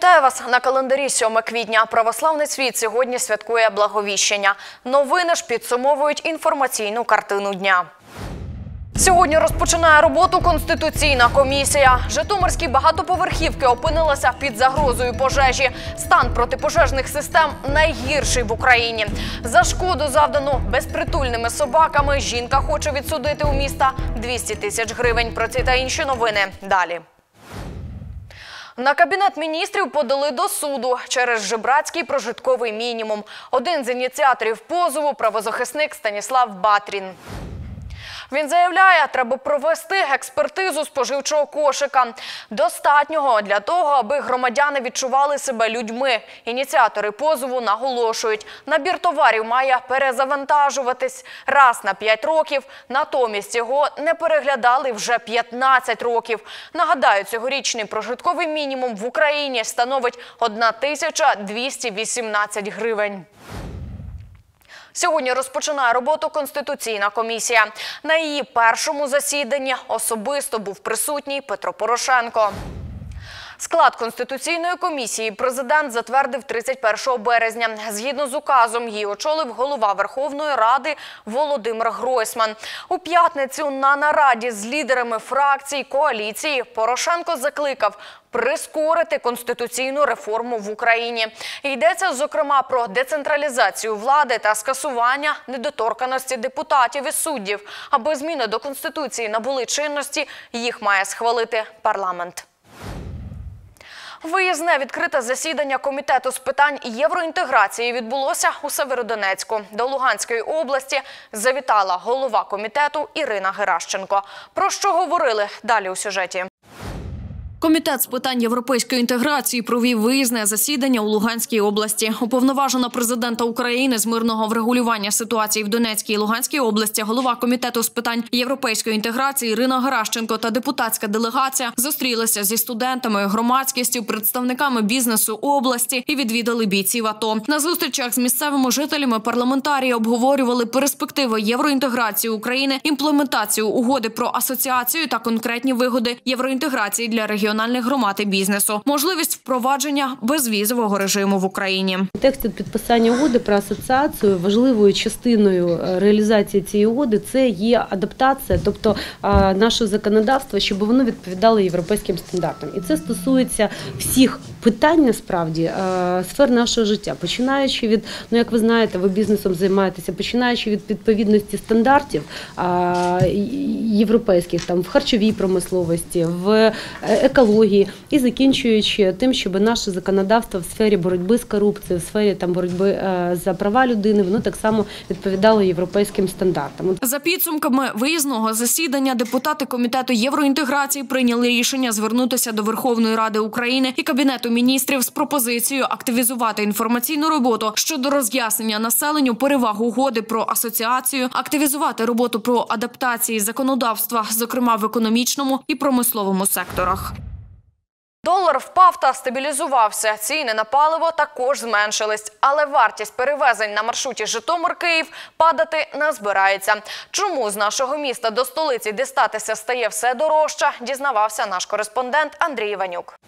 Вітаю вас на календарі 7 квітня. Православний світ сьогодні святкує благовіщення. Новини ж підсумовують інформаційну картину дня. Сьогодні розпочинає роботу конституційна комісія. Житомирські багатоповерхівки опинилися під загрозою пожежі. Стан протипожежних систем найгірший в Україні. За шкоду завдану безпритульними собаками. Жінка хоче відсудити у міста 200 тисяч гривень. Про ці та інші новини далі. На кабінет міністрів подали до суду через жебрацький прожитковий мінімум. Один з ініціаторів позову правозахисник Станіслав Батрін. Він заявляє, треба провести експертизу споживчого кошика. Достатнього для того, аби громадяни відчували себе людьми. Ініціатори позову наголошують, набір товарів має перезавантажуватись раз на 5 років. Натомість його не переглядали вже 15 років. Нагадаю, цьогорічний прожитковий мінімум в Україні становить 1218 гривень. Сьогодні розпочинає роботу Конституційна комісія. На її першому засіданні особисто був присутній Петро Порошенко. Склад Конституційної комісії президент затвердив 31 березня. Згідно з указом, її очолив голова Верховної Ради Володимир Гройсман. У п'ятницю на нараді з лідерами фракцій коаліції Порошенко закликав прискорити конституційну реформу в Україні. Йдеться, зокрема, про децентралізацію влади та скасування недоторканості депутатів і суддів. Аби зміни до Конституції набули чинності, їх має схвалити парламент. Виїзне відкрите засідання комітету з питань євроінтеграції відбулося у Северодонецьку. До Луганської області завітала голова комітету Ірина Геращенко. Про що говорили далі у сюжеті? Комітет з питань європейської інтеграції провів виїзне засідання у Луганській області. Уповноважена президента України з мирного врегулювання ситуації в Донецькій і Луганській області, голова комітету з питань європейської інтеграції Ірина Геращенко та депутатська делегація зустрілися зі студентами, громадськістю, представниками бізнесу області і відвідали бійців АТО. На зустрічах з місцевими жителями парламентарії обговорювали перспективи євроінтеграції України, імплементацію угоди про асоціацію та конкретні вигоди євроінтеграції для регіонів регіональних громад і бізнесу, можливість впровадження безвізового режиму в Україні. В тексті підписання угоди про асоціацію важливою частиною реалізації цієї угоди це є адаптація, тобто нашого законодавства, щоб воно відповідало європейським стандартам, і це стосується всіх питань насправді сфер нашого життя, починаючи від ну як ви знаєте, ви бізнесом займаєтеся, починаючи від відповідності стандартів європейських там в харчовій промисловості, в екології і закінчуючи тим, щоб наше законодавство в сфері боротьби з корупцією, в сфері там боротьби за права людини, воно так само відповідало європейським стандартам. За підсумками виїзного засідання депутати комітету євроінтеграції прийняли рішення звернутися до Верховної Ради України і кабінету міністрів з пропозицією активізувати інформаційну роботу щодо роз'яснення населенню переваг угоди про асоціацію, активізувати роботу про адаптації законодавства, зокрема в економічному і промисловому секторах. Долар впав та стабілізувався. Ціни на паливо також зменшились, але вартість перевезень на маршруті Житомир-Київ падати не збирається. Чому з нашого міста до столиці дістатися стає все дорожче? Дізнавався наш кореспондент Андрій Іванюк.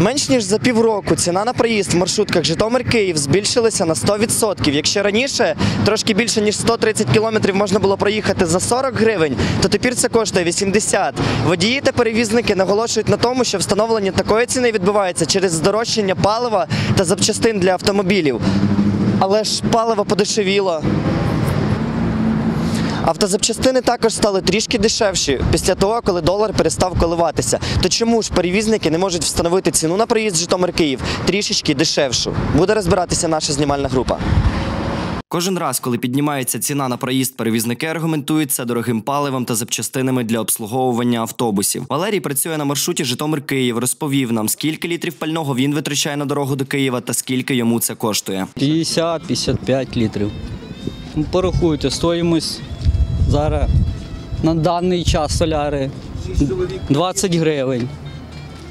Менш ніж за півроку ціна на проїзд в маршрутках Житомир-Київ збільшилася на 100%. Якщо раніше трошки більше ніж 130 кілометрів можна було проїхати за 40 гривень, то тепер це коштує 80. Водії та перевізники наголошують на тому, що встановлення такої ціни відбувається через здорожчання палива та запчастин для автомобілів. Але ж паливо подешевіло. Автозапчастини також стали трішки дешевші після того, коли долар перестав коливатися. То чому ж перевізники не можуть встановити ціну на проїзд Житомир-Київ трішечки дешевшу? Буде розбиратися наша знімальна група. Кожен раз, коли піднімається ціна на проїзд, перевізники аргументують це дорогим паливом та запчастинами для обслуговування автобусів. Валерій працює на маршруті Житомир-Київ. Розповів нам, скільки літрів пального він витрачає на дорогу до Києва та скільки йому це коштує. 50-55 літрів. Ну, Порахуйте, стоїмость зараз на даний час соляри 20 гривень.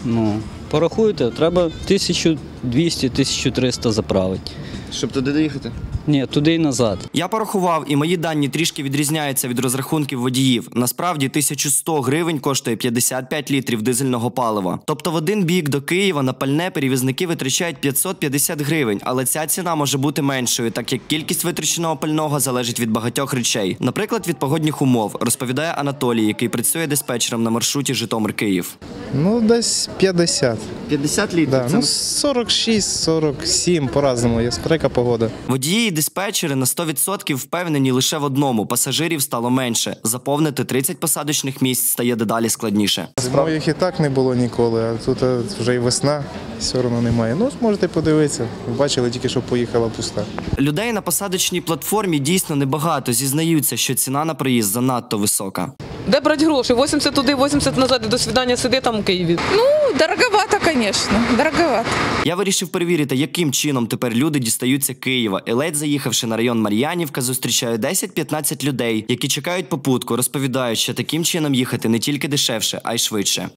Ну, порахуйте, треба 1000 1200-1300 заправити. Щоб туди доїхати. Ні, туди і назад. Я порахував, і мої дані трішки відрізняються від розрахунків водіїв. Насправді 1100 гривень коштує 55 літрів дизельного палива. Тобто в один бік до Києва на пальне перевізники витрачають 550 гривень, але ця ціна може бути меншою, так як кількість витраченого пального залежить від багатьох речей, наприклад, від погодних умов, розповідає Анатолій, який працює диспетчером на маршруті Житомир-Київ. Ну, десь 50. 50 літрів. Да. Ну, 46-47 по-разному, є спека погода. Водії і диспетчери на 100% впевнені лише в одному: пасажирів стало менше. Заповнити 30 посадочних місць стає дедалі складніше. Зимою їх і так не було ніколи, а тут е, вже і весна, все одно немає. Ну, можете подивитися. Бачили тільки, що поїхала пуста. Людей на посадочній платформі дійсно небагато. Зізнаються, що ціна на проїзд занадто висока. Де брати гроші? 80 туди, 80 назад, і до свидання сиди там у Києві. Ну, дороговато, конечно, дороговато. Я вирішив перевірити, яким чином тепер люди дістаються Києва. І ледь заїхавши на район Мар'янівка, зустрічаю 10-15 людей, які чекають попутку, розповідають, що таким чином їхати не тільки дешевше, а й швидше.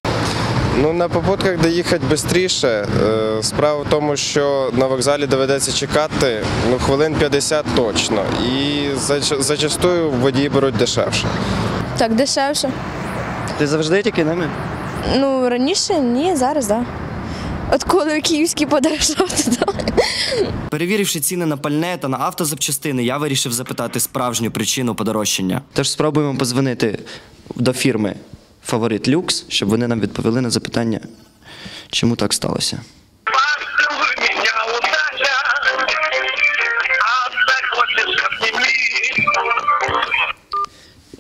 Ну, на попутках доїхати швидше. Справа в тому, що на вокзалі доведеться чекати ну, хвилин 50 точно. І зачастую водії беруть дешевше. Так, дешевше. Ти завжди тільки ними? Ну, раніше ні, зараз, так. Да. От коли київський подорожав туди. Перевіривши ціни на пальне та на автозапчастини, я вирішив запитати справжню причину подорожчання. Тож спробуємо позвонити до фірми Фаворит Люкс, щоб вони нам відповіли на запитання, чому так сталося.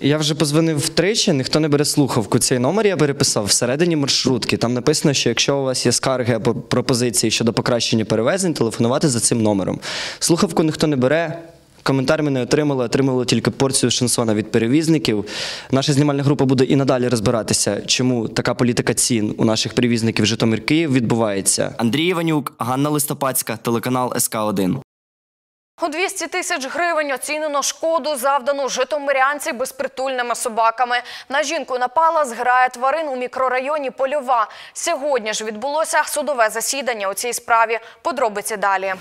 Я вже позвонив втричі, ніхто не бере слухавку. Цей номер я переписав всередині маршрутки. Там написано, що якщо у вас є скарги або пропозиції щодо покращення перевезень, телефонувати за цим номером. Слухавку ніхто не бере. Коментар ми не отримали, отримали тільки порцію шансона від перевізників. Наша знімальна група буде і надалі розбиратися, чому така політика цін у наших перевізників Житомир Київ відбувається. Андрій Іванюк, Ганна Листопадська, телеканал СК 1 У 200 тисяч гривень оцінено шкоду, завдану житомирянці безпритульними собаками. На жінку напала зграя тварин у мікрорайоні Польова. Сьогодні ж відбулося судове засідання у цій справі. Подробиці далі.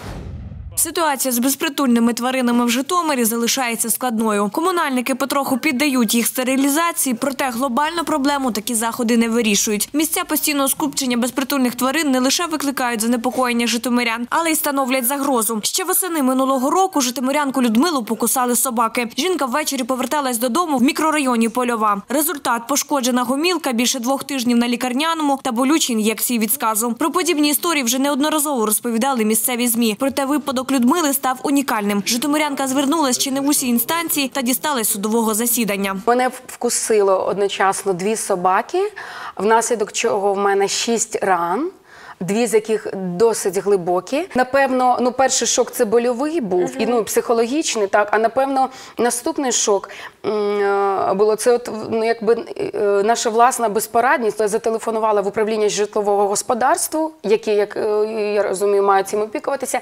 Ситуація з безпритульними тваринами в Житомирі залишається складною. Комунальники потроху піддають їх стерилізації, проте глобальну проблему такі заходи не вирішують. Місця постійного скупчення безпритульних тварин не лише викликають занепокоєння житомирян, але й становлять загрозу. Ще восени минулого року житомирянку Людмилу покусали собаки. Жінка ввечері поверталась додому в мікрорайоні Польова. Результат пошкоджена гомілка більше двох тижнів на лікарняному та болючі ін'єкції від сказу. Про подібні історії вже неодноразово розповідали місцеві змі. Проте випадок Людмили став унікальним. Житомирянка звернулась чи не в усі інстанції та дісталась судового засідання. Мене вкусило одночасно дві собаки, внаслідок чого в мене шість ран. Дві з яких досить глибокі. Напевно, ну перший шок це больовий був і ну психологічний, так. А напевно, наступний шок е, було це, от ну якби е, наша власна безпорадність. Я зателефонувала в управління житлового господарства, які, як е, я розумію, мають цим опікуватися.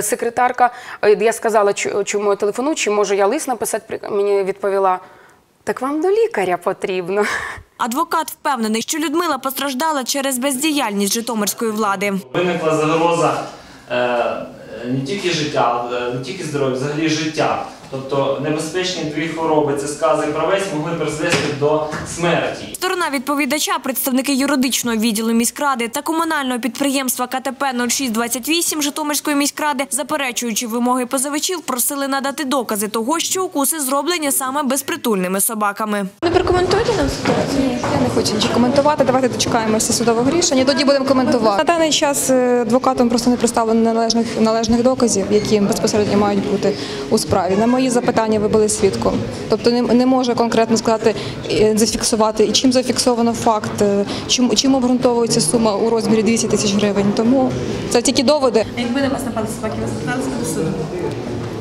Секретарка, я сказала, чому я телефоную, чи можу я лист написати. Мені відповіла. Так вам до лікаря потрібно. Адвокат впевнений, що Людмила постраждала через бездіяльність житомирської влади. Виникла загроза е, не тільки життя, е, не тільки здоров'я, взагалі життя. Тобто небезпечні дві хвороби, це скази правець, могли призвести до смерті. Сторона відповідача, представники юридичного відділу міськради та комунального підприємства КТП 0628 Житомирської міськради, заперечуючи вимоги позивачів, просили надати докази того, що укуси зроблені саме безпритульними собаками. Ви прокоментуєте нам ситуацію? Ні, я не хочу нічого коментувати. Давайте дочекаємося судового рішення. Тоді будемо коментувати. На даний час е, адвокатом просто не представлено належних належних доказів, які безпосередньо мають бути у справі. На мої запитання ви були свідком. Тобто не, не може конкретно сказати, е, зафіксувати і чим зафіксовано факт, е, чим, чим обґрунтовується сума у розмірі 200 тисяч гривень. Тому це тільки доводи. Якби на вас напали собаки, ви зверталися до суду?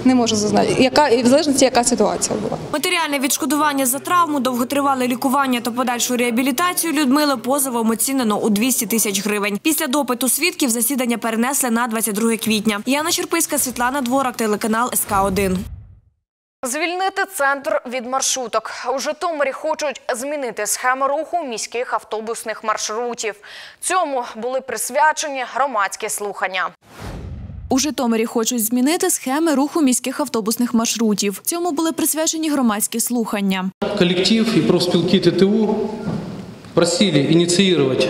Не можу зазначити. Яка і в залежності, яка ситуація була. Матеріальне відшкодування за травму, довготривале лікування та подальшу реабілітацію Людмили позовом оцінено у 200 тисяч гривень. Після допиту свідків засідання перенесли на 22 квітня. Яна Черписька, Світлана Дворак, телеканал СК 1 Звільнити центр від маршруток. У Житомирі хочуть змінити схеми руху міських автобусних маршрутів. Цьому були присвячені громадські слухання. У Житомирі хочуть змінити схеми руху міських автобусних маршрутів. Цьому були присвячені громадські слухання. Коллектив и профспилки ТТУ просили инициировать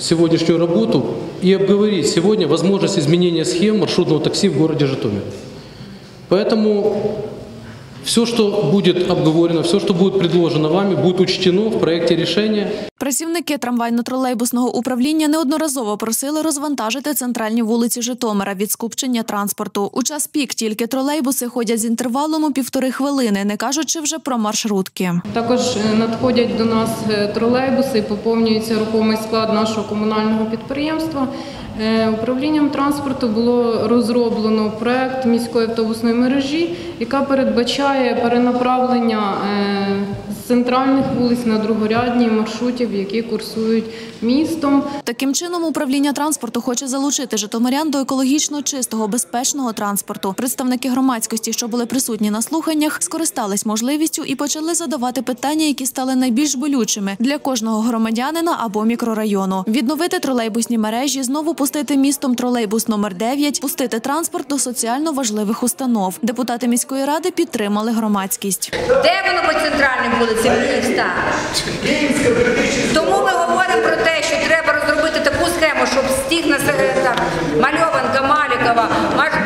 сегодняшнюю работу и обговорить сегодня возможность изменения схем маршрутного такси в городе Житомир. Поэтому все, что будет обговорено, все, что будет предложено вами, будет учтено в проекте решения. Працівники трамвайно-тролейбусного управління неодноразово просили розвантажити центральні вулиці Житомира від скупчення транспорту. У час пік тільки тролейбуси ходять з інтервалом у півтори хвилини, не кажучи вже про маршрутки. Також е, надходять до нас е, тролейбуси поповнюється рухомий склад нашого комунального підприємства. Е, Управлінням транспорту було розроблено проект міської автобусної мережі, яка передбачає перенаправлення е, центральних вулиць на другорядні маршрутів, які курсують містом. Таким чином, управління транспорту хоче залучити житомирян до екологічно чистого, безпечного транспорту. Представники громадськості, що були присутні на слуханнях, скористались можливістю і почали задавати питання, які стали найбільш болючими для кожного громадянина або мікрорайону. Відновити тролейбусні мережі, знову пустити містом тролейбус номер 9 пустити транспорт до соціально важливих установ. Депутати міської ради підтримали громадськість. Де воно по центральним вулицям міста? Тому ми говоримо про те, що треба розробити таку схему, щоб з тих населених там Мальованка, Малікова,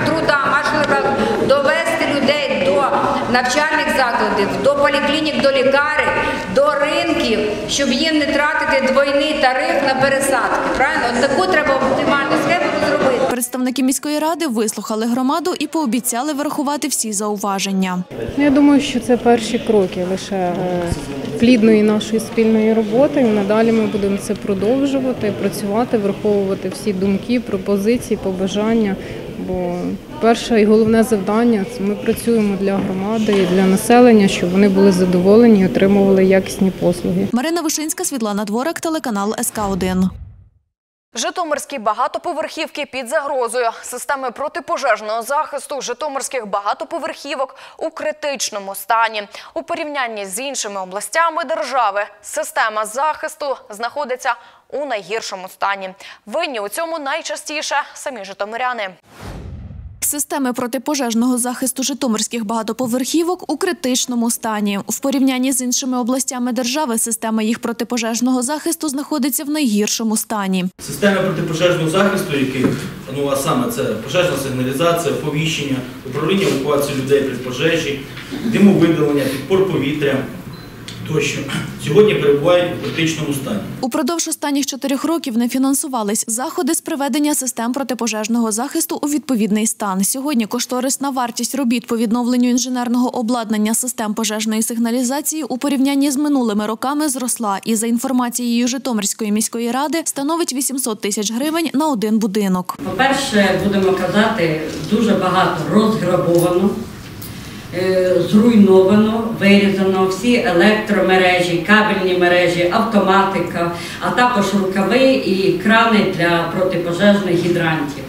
Труда, Машлива довести людей до навчальних закладів, до поліклінік, до лікарень, до ринків, щоб їм не тратити двойний тариф на пересадки. Правильно? От таку треба оптимальну схему. Представники міської ради вислухали громаду і пообіцяли врахувати всі зауваження. Ну, Я думаю, що це перші кроки лише е, плідної нашої спільної роботи. Надалі ми будемо це продовжувати, працювати, враховувати всі думки, пропозиції, побажання. Бо перше і головне завдання це ми працюємо для громади і для населення, щоб вони були задоволені і отримували якісні послуги. Марина Вишинська, Світлана Дворак, телеканал СК 1 Житомирські багатоповерхівки під загрозою. Системи протипожежного захисту житомирських багатоповерхівок у критичному стані. У порівнянні з іншими областями держави система захисту знаходиться у найгіршому стані. Винні у цьому найчастіше самі житомиряни. Системи протипожежного захисту житомирських багатоповерхівок у критичному стані. В порівнянні з іншими областями держави система їх протипожежного захисту знаходиться в найгіршому стані. Системи протипожежного захисту, які ну а саме це пожежна сигналізація, оповіщення, управління евакуацією людей при пожежі, димовидалення, підпор повітря тощо сьогодні перебувають у критичному стані. Упродовж останніх чотирьох років не фінансувались заходи з приведення систем протипожежного захисту у відповідний стан. Сьогодні кошторисна вартість робіт по відновленню інженерного обладнання систем пожежної сигналізації у порівнянні з минулими роками зросла і за інформацією Житомирської міської ради становить 800 тисяч гривень на один будинок. По-перше, будемо казати, дуже багато розграбовано, зруйновано, вирізано всі електромережі, кабельні мережі, автоматика, а також рукави і крани для протипожежних гідрантів.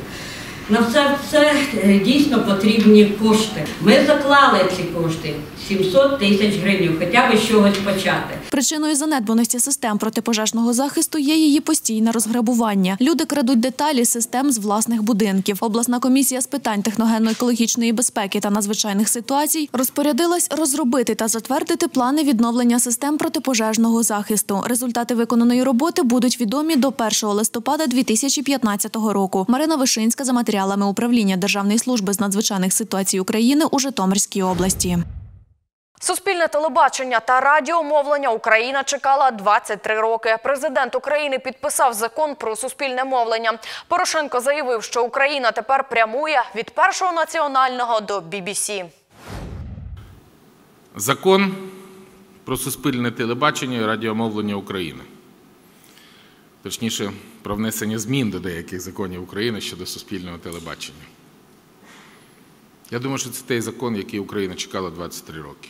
На все це е, дійсно потрібні кошти. Ми заклали ці кошти 700 тисяч гривень, хоча б чогось почати. Причиною занедбаності систем протипожежного захисту є її постійне розграбування. Люди крадуть деталі систем з власних будинків. Обласна комісія з питань техногенно-екологічної безпеки та надзвичайних ситуацій розпорядилась розробити та затвердити плани відновлення систем протипожежного захисту. Результати виконаної роботи будуть відомі до 1 листопада 2015 року. Марина Вишинська за матеріалами управління Державної служби з надзвичайних ситуацій України у Житомирській області. Суспільне телебачення та радіомовлення Україна чекала 23 роки. Президент України підписав закон про суспільне мовлення. Порошенко заявив, що Україна тепер прямує від першого національного до BBC. Закон про суспільне телебачення і радіомовлення України. Точніше, про внесення змін до деяких законів України щодо суспільного телебачення. Я думаю, що це той закон, який Україна чекала 23 роки.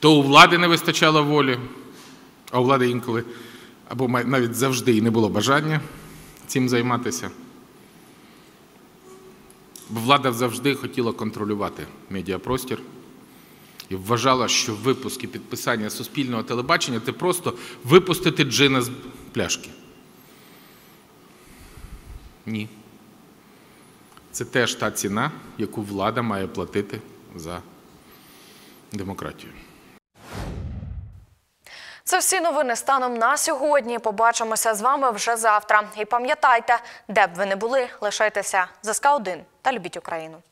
То у влади не вистачало волі, а у влади інколи або навіть завжди і не було бажання цим займатися. Бо влада завжди хотіла контролювати медіапростір і вважала, що випуск і підписання суспільного телебачення це просто випустити джина з пляшки. Ні. Це теж та ціна, яку влада має платити за демократію. Всі новини станом на сьогодні. Побачимося з вами вже завтра. І пам'ятайте, де б ви не були, лишайтеся ЗСК 1 та любіть Україну.